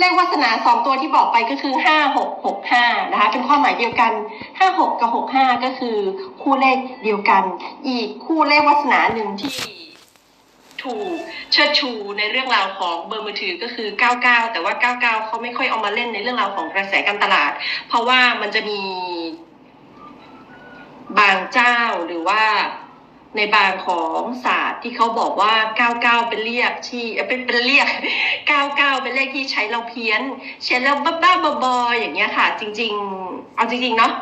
เลขวาสนาสองตัวที่บอกไปก็คือห้าหกหกห้านะคะ เป็นความหมายเดียวกันห้าหกกับหกห้าก็คือคู่เลขเดียวกัน อีกคู่เลขวาสนาหนึ่งที่ถูกเชิดชูในเรื่องราวของเบอร์มือถือก็คือ 99 แต่ว่า 99 เขาไม่ค่อยเอามาเล่นในเรื่องราวของกระแสการตลาด เพราะว่ามันจะมีบางเจ้าหรือว่า ในบางของศาสตร์ที่เขาบอกว่า 99 เป็นเรียกที่เอ่อเป็นเป็นเรียก 99 เป็นเลขที่ใช้เราเพี้ยนเช่นแล้วบ้าบอๆอย่างเงี้ยค่ะ จริง ๆ เอาจริงๆเนาะ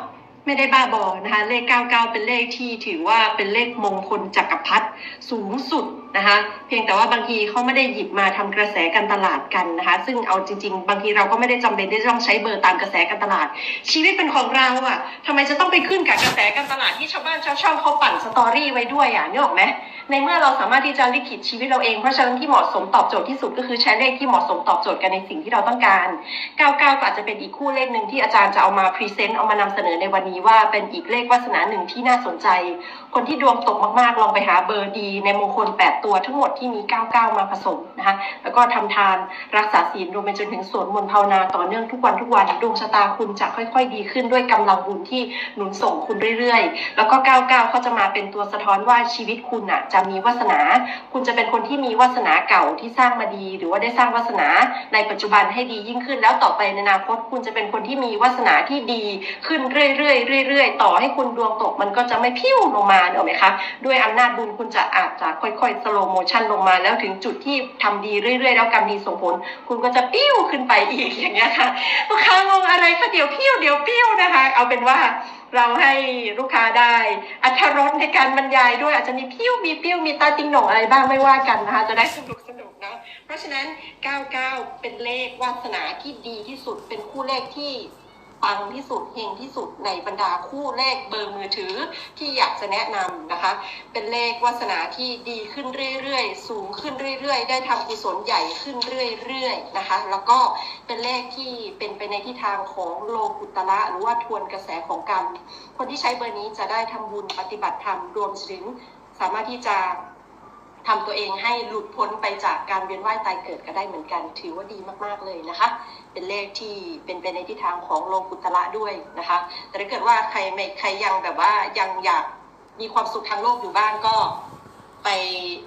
ไม่ได้บ้าบอนะคะ เลข 99 เป็นเลขที่ถือว่าเป็นเลขมงคลจักรพรรดิ สูงสุดนะคะ เพียงแต่ว่าบางทีเขาไม่ได้หยิบมาทำกระแสการตลาดกันนะคะ ซึ่งเอาจริง ๆ บางทีเราก็ไม่ได้จำเป็นที่จะต้องใช้เบอร์ตามกระแสการตลาด ชีวิตเป็นของเราอะ่ะทำไมจะต้องไปขึ้นกับกระแสการตลาดที่ชาวบ้านชาวช่องเขาปั่นสตอรี่ไว้ด้วยอะนึกออกไหม ในเมื่อเราสามารถที่จะลิขิตชีวิตเราเอง เพราะฉะนั้นที่เหมาะสมตอบโจทย์ที่สุดก็คือใช้เลขที่เหมาะสมตอบโจทย์กันในสิ่งที่เราต้องการ 99 ก็อาจจะเป็นอีกคู่เลขหนึ่งที่อาจารย์จะเอามาพรีเซนต์เอามานำเสนอในวันนี้ว่าเป็นอีกเลขวาสนาหนึ่งที่น่าสนใจ คนที่ดวงตกมากๆ ลองไปหาเบอร์ดี ในมงคล 8 ตัวทั้งหมดที่มี 99 มาผสมนะคะ แล้วก็ทำทานรักษาศีลรวมไปจนถึงสวดมนต์ภาวนาต่อเนื่องทุกวันทุกวันดวงชะตาคุณจะค่อย ๆ ดีขึ้นด้วยกำลังบุญที่หนุนส่งคุณเรื่อยๆ แล้วก็ 99 เขาจะมาเป็นตัวสะท้อนว่าชีวิตคุณน่ะจะมีวาสนา คุณจะเป็นคนที่มีวาสนาเก่าที่สร้างมาดี หรือว่าได้สร้างวาสนาในปัจจุบันให้ดียิ่งขึ้น แล้วต่อไปในอนาคต คุณจะเป็นคนที่มีวาสนาที่ดีขึ้นเรื่อยๆเรื่อยๆ ต่อให้คุณดวงตกมันก็จะไม่พิ้วลงมาเนกอะไหมคะด้วยอำนาจบุญคุณจะอาจจะค่อยๆสโลโมชันลงมา แล้วถึงจุดที่ทำดีเรื่อยๆ แล้วกรรมดีส่งผล คุณก็จะปิ้วขึ้นไปอีกอย่างเงี้ยค่ะลูกค้างงอะไรก็เดี๋ยวปิ้วเดี๋ยวปิ้วนะคะ เอาเป็นว่า เราให้ลูกค้าได้อัธรสในการบรรยายด้วยอาจจะมีปิ้วมีปิ้วมีตาติงหน่งอะไรบ้างไม่ว่ากันนะคะ จะได้สนุกสนุกเนาะเพราะฉะนั้น 99 เป็นเลขวาสนาที่ดีที่สุดเป็นคู่เลขที่ ปังที่สุดเฮงที่สุดในบรรดาคู่เลขเบอร์มือถือที่อยากจะแนะนำนะคะ เป็นเลขวาสนาที่ดีขึ้นเรื่อยๆ สูงขึ้นเรื่อยๆ ได้ทำกุศลใหญ่ขึ้นเรื่อยๆนะคะ แล้วก็เป็นเลขที่เป็นไปในทิศทางของโลกุตระหรือว่าทวนกระแสของกรรม คนที่ใช้เบอร์นี้จะได้ทำบุญปฏิบัติธรรมรวมถึงสามารถที่จะ ทำตัวเองให้หลุดพ้นไปจากการเวียนว่ายตายเกิดก็ได้เหมือนกัน ถือว่าดีมากๆเลยนะคะ เป็นเลขที่เป็นไปในทิศทางของโลกุตระด้วยนะคะ แต่ถ้าเกิดว่าใครไม่ใครยังแบบว่ายังอยากมีความสุขทางโลกอยู่บ้างก็ ไป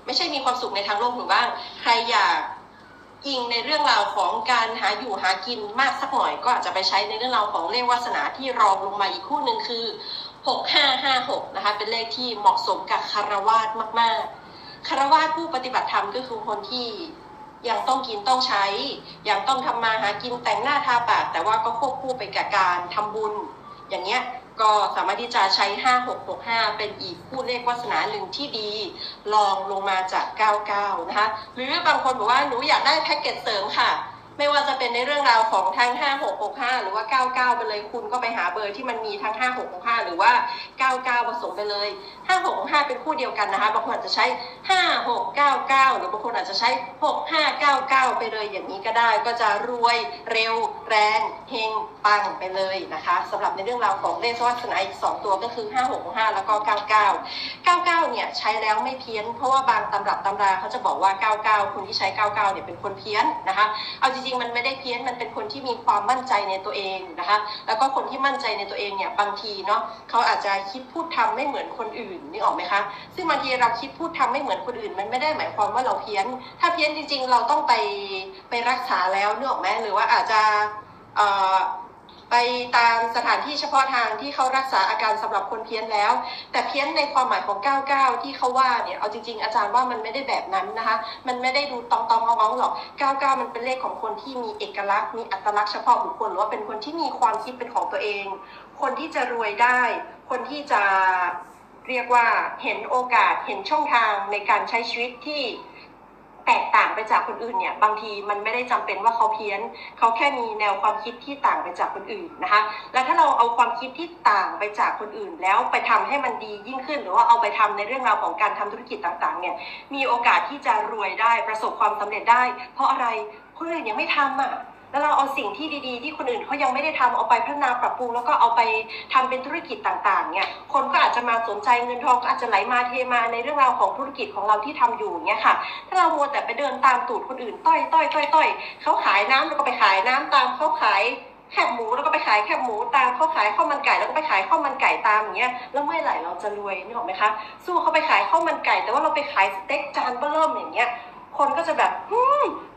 ไม่ใช่มีความสุขในทางโลกอยู่บ้าง ใครอยากอิงในเรื่องราวของการหาอยู่หากินมากสักหน่อยก็อาจจะไปใช้ในเรื่องราวของเลขวาสนาที่รองลงมาอีกคู่หนึ่งคือ 6556 นะคะ เป็นเลขที่เหมาะสมกับคารวาสมาก ๆ คารวาสผู้ปฏิบัติธรรมก็คือคนที่ยังต้องกินต้องใช้ ยังต้องทำมาหากินแต่งหน้าทาปากแต่ว่าก็ควบคู่ไปกับการทำบุญ อย่างเงี้ยก็สามารถที่จะใช้ 5665 เป็นอีกคู่เลขวาสนาหนึ่งที่ดีลองลงมาจาก 99 นะคะ หรือบางคนบอกว่าหนูอยากได้แพ็กเกจเสริมค่ะ ไม่ว่าจะเป็นในเรื่องราวของทั้ง 5665 หรือว่า 99 ไปเลยคุณก็ไปหาเบอร์ที่มันมีทั้ง 5665 หรือว่า 99 ผสมไปเลย 5665 เป็นคู่เดียวกันนะคะ บางคนอาจจะใช้ 5699 หรือบางคนอาจจะใช้ 6599 ไปเลยอย่างนี้ก็ได้ ก็จะรวยเร็ว แรงเฮงปังไปเลยนะคะสำหรับในเรื่องราวของเลขวาสนาอีก2ตัวก็คือ5665 แล้วก็ 99 99 เนี่ยใช้แล้วไม่เพี้ยน เพราะว่าบางตำรับตำราเขาจะบอกว่า 99 คนที่ใช้ 99 เนี่ยเป็นคนเพี้ยนนะคะเอาจริงๆมันไม่ได้เพี้ยนมันเป็นคนที่มีความมั่นใจในตัวเองนะคะแล้วก็คนที่มั่นใจในตัวเองเนี่ยบางทีเนาะเขาอาจจะคิดพูดทำไม่เหมือนคนอื่นนี่ออกไหมคะซึ่งบางทีเราคิดพูดทำไม่เหมือนคนอื่น มันไม่ได้หมายความว่าเราเพี้ยน ถ้าเพี้ยนจริง ๆ เราต้องไปไปรักษาแล้วนึกออกไหมหรือว่าอาจจะ ไปตามสถานที่เฉพาะทางที่เขารักษาอาการสำหรับคนเพี้ยนแล้ว แต่เพี้ยนในความหมายของ 99 ที่เขาว่าเนี่ยเอาจริงๆอาจารย์ว่ามันไม่ได้แบบนั้นนะคะ มันไม่ได้ดูตองตองๆเอาๆหรอก 99 มันเป็นเลขของคนที่มีเอกลักษณ์มีอัตลักษณ์เฉพาะบุคคลหรือว่าเป็นคนที่มีความคิดเป็นของตัวเอง คนที่จะรวยได้ คนที่จะเรียกว่าเห็นโอกาสเห็นช่องทางในการใช้ชีวิตที่ แตกต่างไปจากคนอื่นเนี่ยบางทีมันไม่ได้จำเป็นว่าเขาเพี้ยน เขาแค่มีแนวความคิดที่ต่างไปจากคนอื่นนะคะแล้วถ้าเราเอาความคิดที่ต่างไปจากคนอื่น แล้วไปทำให้มันดียิ่งขึ้น หรือว่าเอาไปทำในเรื่องราวของการทำธุรกิจต่างๆเนี่ยมีโอกาสที่จะรวยได้ประสบความสำเร็จได้ เพราะอะไรคนอื่นยังไม่ทำอะ แล้วเราเอาสิ่งที่ดีๆ ที่คนอื่นเขายังไม่ได้ทำเอาไปพัฒนาปรับปรุง แล้วก็เอาไปทำเป็นธุรกิจต่างๆเนี่ยคนก็อาจจะมาสนใจเงินทองก็อาจจะไหลมาเทมาในเรื่องราวของธุรกิจของเราที่ทำอยู่เนี่ยค่ะ ถ้าเรามัวแต่ไปเดินตามตูดคนอื่นต้อยต้อยต้อยต้อยเขาขายน้ำแล้วก็ไปขายน้ำตามเขาขายแคบหมูแล้วก็ไปขายแคบหมูตามเขาขายข้าวมันไก่แล้วก็ไปขายข้าวมันไก่ตามอย่างเงี้ยแล้วเมื่อไหร่เราจะรวยนึกออกไหมคะสู้เขาไปขายข้าวมันไก่ แต่ว่าเราไปขายสเต็กจานเบอร์เริ่มอย่างเงี้ยคนก็จะแบบ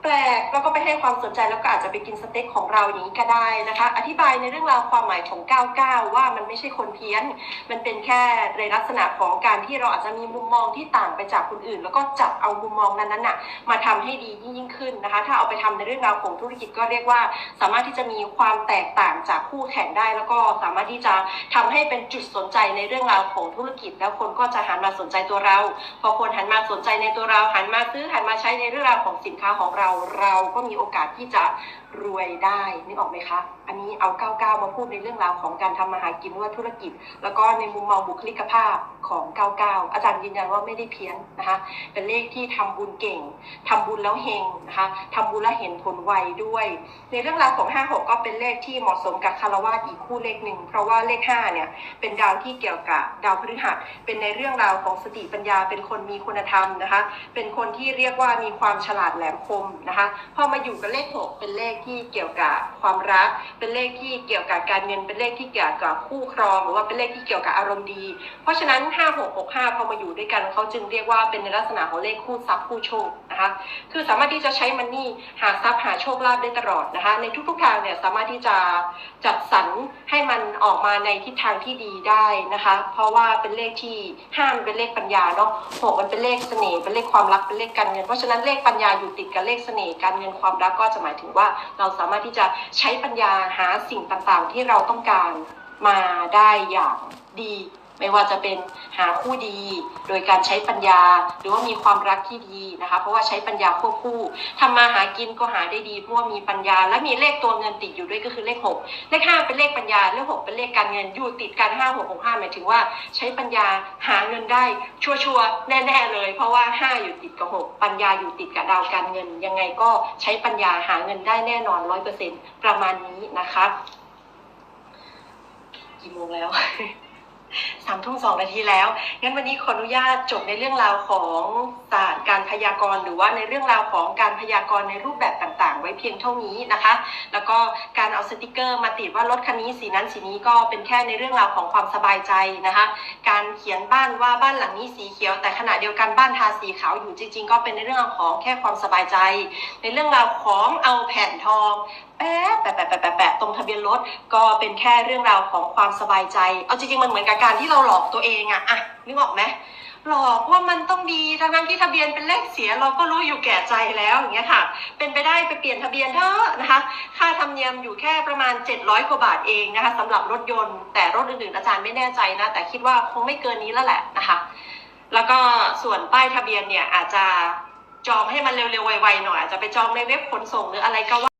แปลกแล้วก็ไปให้ความสนใจแล้วก็อาจจะไปกินสเต็กของเราอย่างนี้ก็ได้นะคะ อธิบายในเรื่องราวความหมายของ 99 ว่ามันไม่ใช่คนเพี้ยน มันเป็นแค่ในลักษณะของการที่เราอาจจะมีมุมมองที่ต่างไปจากคนอื่น แล้วก็จับเอามุมมองนั้นๆน่ะมาทำให้ดียิ่งยิ่งขึ้นนะคะ ถ้าเอาไปทำในเรื่องราวของธุรกิจก็เรียกว่า สามารถที่จะมีความแตกต่างจากคู่แข่งได้ แล้วก็สามารถที่จะทำให้เป็นจุดสนใจในเรื่องราวของธุรกิจ แล้วคนก็จะหันมาสนใจตัวเรา พอคนหันมาสนใจในตัวเราหันมาซื้อหันมาใช้ในเรื่องราวของสินค้าของเราเราก็มีโอกาสที่จะรวยได้นึกออกไหมคะ อันนี้เอา99มาพูดในเรื่องราวของการทำมาหากินว่าธุรกิจ แล้วก็ในมุมมองบุคลิกภาพของ99อาจารย์ยืนยันว่าไม่ได้เพี้ยนนะคะ เป็นเลขที่ทำบุญเก่งทำบุญแล้วเฮงนะคะทำบุญแล้วเห็นผลไวด้วย ในเรื่องราวของ56ก็เป็นเลขที่เหมาะสมกับคารวาสอีกคู่เลขหนึ่งเพราะว่าเลข5เนี่ยเป็นดาวที่เกี่ยวกับดาวพฤหัสเป็นในเรื่องราวของสติปัญญาเป็นคนมีคุณธรรมนะคะ เป็นคนที่เรียกว่ามีความฉลาดแหลมคมนะคะพอมาอยู่กับเลข 6 เป็นเลขที่เกี่ยวกับความรัก เป็นเลขที่เกี่ยวกับการเงินเป็นเลขที่เกี่ยวกับคู่ครอง หรือว่าเป็นเลขที่เกี่ยวกับอารมณ์ดี เพราะฉะนั้น 5665 พอมาอยู่ด้วยกันเขาจึงเรียกว่าเป็นในลักษณะของเลขคู่ทรัพย์คู่โชคนะคะคือสามารถที่จะใช้มันนี่หาทรัพย์หาโชคลาภได้ตลอดนะคะในทุกๆทางเนี่ยสามารถที่จะจัดสรรให้มันออกมาในทิศทางที่ดีได้นะคะ เพราะว่าเป็นเลขที่ห้ามันเป็นเลขปัญญาเนาะหกมันเป็นเลขเสน่ห์เป็นเลขความรักเป็นเลขการเงินเพราะฉะนั้นเลขปัญญาอยู่ติดกับเลขเสน่ห์การเงินความรักก็จะหมายถึงว่าเราสามารถที่จะใช้ปัญญาหาสิ่งต่างๆ ที่เราต้องการมาได้อย่างดี ไม่ว่าจะเป็นหาคู่ดี โดยการใช้ปัญญา หรือว่ามีความรักที่ดีนะคะ เพราะว่าใช้ปัญญาควบคู่ทำมาหากินก็หาได้ดีเพราะว่ามีปัญญา และมีเลขตัวเงินติดอยู่ด้วยก็คือเลขหกเลขห้าเป็นเลขปัญญาเลขหกเป็นเลขการเงินอยู่ติดกันห้าหกหกห้าหมายถึงว่าใช้ปัญญาหาเงินได้ชัวร์ๆแน่ๆเลย เพราะว่าห้าอยู่ติดกับหกปัญญาอยู่ติดกับดาวการเงิน ยังไงก็ใช้ปัญญาหาเงินได้แน่นอนร้อยเปอร์เซ็นประมาณนี้นะคะกี่โมงแล้ว สามทุ่มสองนาทีแล้ว งั้นวันนี้ขออนุญาตจบในเรื่องราวของศาสตร์การพยากรณ์ หรือว่าในเรื่องราวของการพยากรณ์ในรูปแบบต่างๆ ไว้เพียงเท่านี้นะคะ แล้วก็การเอาสติกเกอร์มาติดว่ารถคันนี้สีนั้นสีนี้ก็เป็นแค่ในเรื่องราวของความสบายใจนะคะ การเขียนบ้านว่าบ้านหลังนี้สีเขียว แต่ขณะเดียวกันบ้านทาสีขาวอยู่จริง ๆ ก็เป็นในเรื่องของแค่ความสบายใจ ในเรื่องราวของเอาแผ่นทองแปะแปะแปะแปะแปะแปะตรงทะเบียนรถก็เป็นแค่เรื่องราวของความสบายใจ เอาจริงๆมันเหมือนกับการที่เราหลอกตัวเองอะอะนึกออกไหมหลอกว่ามันต้องดีทั้งนั้นที่ทะเบียนเป็นเลขเสียเราก็รู้อยู่แก่ใจแล้วอย่างเงี้ยค่ะ เป็นไปได้ไปเปลี่ยนทะเบียนเถอะนะคะ ค่าธรรมเนียมอยู่แค่ประมาณ 700กว่าบาทเองนะคะสำหรับรถยนต์ แต่รถอื่นๆอาจารย์ไม่แน่ใจนะ แต่คิดว่าคงไม่เกินนี้แล้วแหละนะคะ แล้วก็ส่วนป้ายทะเบียนเนี่ยอาจจะจองให้มันเร็วๆไวๆหน่อยอาจจะไปจองในเว็บขนส่งหรืออะไรก็ว่า